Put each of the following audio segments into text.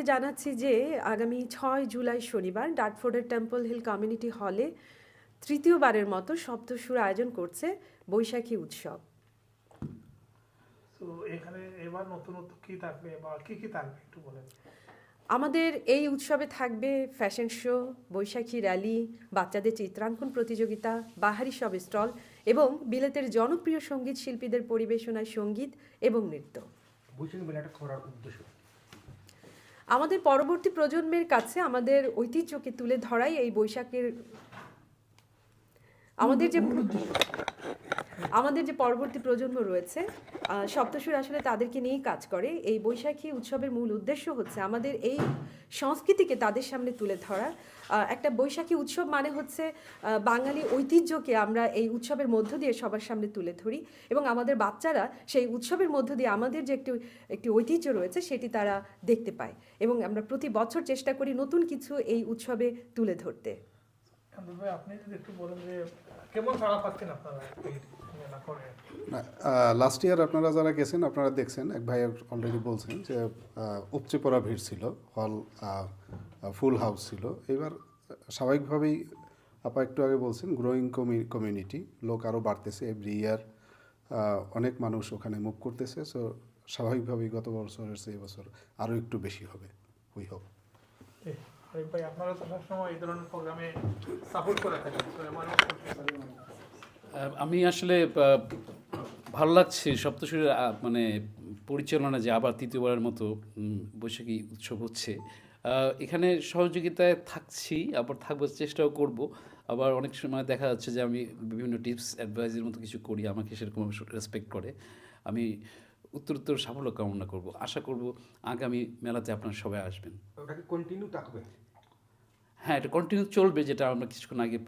সঙ্গে জানাচ্ছি যে আগামী ছয় জুলাই শনিবার ডাটফোর্ডের টেম্পল হিল কমিউনিটি হলে তৃতীয়বারের মতো সপ্তসুর আয়োজন করছে বৈশাখী উৎসব। তো এখানে এবার নতুনত্ব কি থাকবে বা কি কি থাকবে একটু বলেন। আমাদের এই উৎসবে থাকবে ফ্যাশন শো বৈশাখী র্যালি বাচ্চাদের চিত্রাঙ্কন প্রতিযোগিতা বাহারি সব স্টল এবং বিলেতের জনপ্রিয় সংগীত শিল্পীদের পরিবেশনায় সংগীত এবং নৃত্য। বৈশাখী মেলাটা করার উদ্দেশ্য আমাদের পরবর্তী প্রজন্মের কাছে আমাদের ঐতিহ্যকে তুলে ধরাই এই বৈশাখের আমাদের যে আমাদের যে পরবর্তী প্রজন্ম রয়েছে সপ্তসুর আসলে তাদেরকে নিয়েই কাজ করে। এই বৈশাখী উৎসবের মূল উদ্দেশ্য হচ্ছে আমাদের এই সংস্কৃতিকে তাদের সামনে তুলে ধরা। একটা বৈশাখী উৎসব মানে হচ্ছে বাঙালি ঐতিহ্যকে আমরা এই উৎসবের মধ্য দিয়ে সবার সামনে তুলে ধরি এবং আমাদের বাচ্চারা সেই উৎসবের মধ্য দিয়ে আমাদের যে একটি একটি ঐতিহ্য রয়েছে সেটি তারা দেখতে পায় এবং আমরা প্রতি বছর চেষ্টা করি নতুন কিছু এই উৎসবে তুলে ধরতে। আপনি যদি একটু বলেন যে কেমন সাড়া পাচ্ছেন আপনারা এই মেলা করে? লাস্ট ইয়ার আপনারা যারা গেছেন আপনারা দেখছেন এক ভাই অলরেডি বলছেন যে উপচে পড়া ভিড় ছিল হল ফুল হাউস ছিল। এবার স্বাভাবিকভাবেই আপা একটু আগে বলছেন গ্রোয়িং কমিউনিটি লোক আরও বাড়তেছে এভরি ইয়ার অনেক মানুষ ওখানে মুভ করতেছে সো স্বাভাবিকভাবেই গত বছরের চেয়ে এবছর আরও একটু বেশি হবে উই হোপ আমি আসলে ভালো লাগছে সপ্তশরীর মানে পরিচালনা যে আবার তৃতীয়বারের মতো বৈশাখী উৎসব হচ্ছে। এখানে সহযোগিতায় থাকছি, আবার থাকবার চেষ্টাও করব। আবার অনেক সময় দেখা যাচ্ছে যে আমি বিভিন্ন টিপস অ্যাডভাইজের মতো কিছু করি, আমাকে সেরকম রেসপেক্ট করে। আমি উত্তরোত্তর সাফল্য কামনা করব। আশা করব আগামী মেলাতে আপনারা সবাই আসবেন। ওটাকে কন্টিনিউ থাকবে? হ্যাঁ এটা কন্টিনিউ চলবে যেটা আমরা কিছুক্ষণ আগে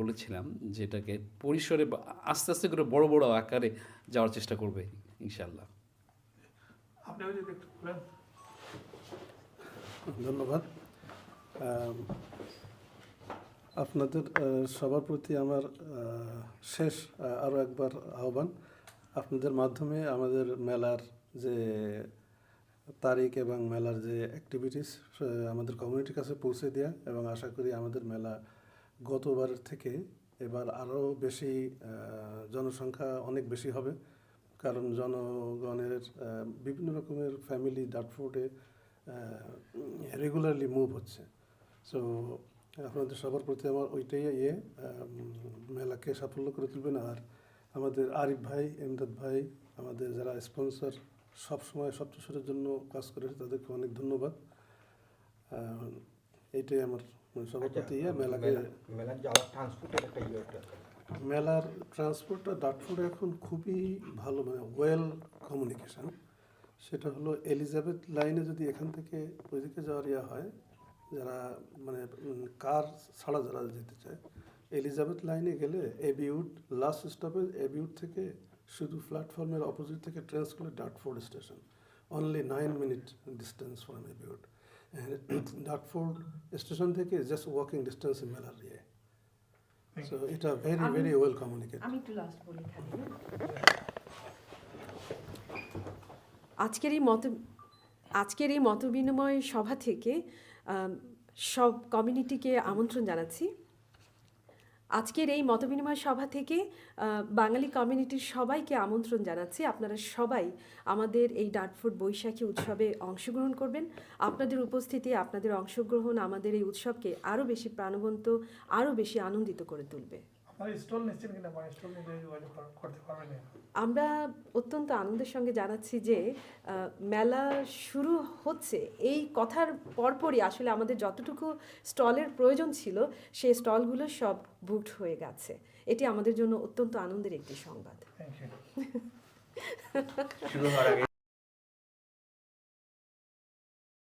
বলেছিলাম যেটাকে পরিসরে আস্তে আস্তে করে বড় বড় আকারে যাওয়ার চেষ্টা করবে ইনশাল্লাহ ধন্যবাদ। আপনাদের সবার প্রতি আমার শেষ আরও একবার আহ্বান। আপনাদের মাধ্যমে আমাদের মেলার যে তারিখ এবং মেলার যে অ্যাক্টিভিটিস আমাদের কমিউনিটির কাছে পৌঁছে দেওয়া এবং আশা করি আমাদের মেলা গতবারের থেকে এবার আরও বেশি জনসংখ্যা অনেক বেশি হবে। কারণ জনগণের বিভিন্ন রকমের ফ্যামিলি ডাটফোর্ডে রেগুলারলি মুভ হচ্ছে। সো আপনাদের সবার প্রতি আমার ওইটাই ইয়ে মেলাকে সাফল্য করে তুলবেন। আর আমাদের আরিফ ভাই এমদাদ ভাই আমাদের যারা স্পন্সর সবসময় সপ্তস্বরের জন্য কাজ করেছে তাদেরকে অনেক ধন্যবাদ। এইটাই আমার মানে সবার ইয়ে মেলাকে মেলার ইয়ে ট্রান্সপোর্টটা ডাটফোর্ডে এখন খুবই ভালো মানে ওয়েল কমিউনিকেশন সেটা হলো এলিজাবেথ লাইনে যদি এখান থেকে ওইদিকে যাওয়ার ইয়া হয় যারা মানে কার ছাড়া যারা যেতে চায় এলিজাবেথ লাইনে গেলে এবিউড লাস্ট স্টপেজ এবিউড থেকে শুধু প্ল্যাটফর্মের অপোজিট থেকে ট্রেন স্কুলে Dartford station only nine minute distance from Abbey Wood Dartford station থেকে জাস্ট ওয়াকিং ডিস্টেন্স ইন মেলার ইয়ে সো এটা ভেরি ভেরি ওয়েল কমিউনিকেট আমি একটু লাস্ট বলি আজকের এই মত আজকের এই মতবিনিময় সভা থেকে সব কমিউনিটিকে আমন্ত্রণ জানাচ্ছি। আজকের এই মতবিনিময় সভা থেকে বাঙালি কমিউনিটির সবাইকে আমন্ত্রণ জানাচ্ছি। আপনারা সবাই আমাদের এই ডাটফুট বৈশাখী উৎসবে অংশগ্রহণ করবেন। আপনাদের উপস্থিতি, আপনাদের অংশগ্রহণ আমাদের এই উৎসবকে আরও বেশি প্রাণবন্ত, আরও বেশি আনন্দিত করে তুলবে। আপনারা স্টল নিচ্ছেন কিনা? বা স্টল নিতে যোগাযোগ কর- করতে পারবেন না। আমরা অত্যন্ত আনন্দের সঙ্গে জানাচ্ছি যে মেলা শুরু হচ্ছে। এই কথার পরপরই আসলে আমাদের যতটুকু স্টলের প্রয়োজন ছিল সেই স্টলগুলো সব বুকড হয়ে গেছে। এটি আমাদের জন্য অত্যন্ত আনন্দের একটি সংবাদ।